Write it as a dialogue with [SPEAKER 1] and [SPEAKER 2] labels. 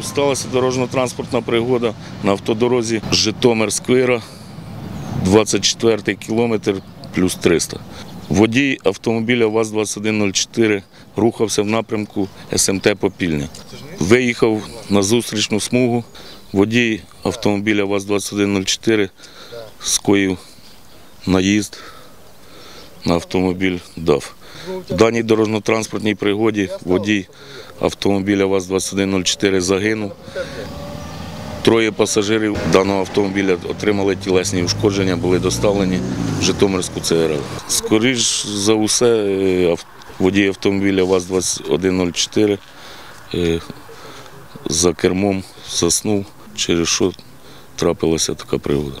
[SPEAKER 1] Сталася дорожньо-транспортна пригода на автодорозі Житомир-Сквира, 24 кілометр плюс 300. Водій автомобіля ВАЗ-2104 рухався в напрямку СМТ Попільня. Виїхав на зустрічну смугу. Водій автомобіля ВАЗ-2104 скоїв наїзд на автомобіль ДАФ. В даній дорожньо-транспортній пригоді водій автомобіля ВАЗ-2104 загинув. Троє пасажирів даного автомобіля отримали тілесні ушкодження, були доставлені в Житомирську ЦРЛ. Скоріш за усе, е, водій автомобіля ВАЗ-2104 е, за кермом заснув, через що трапилася така пригода.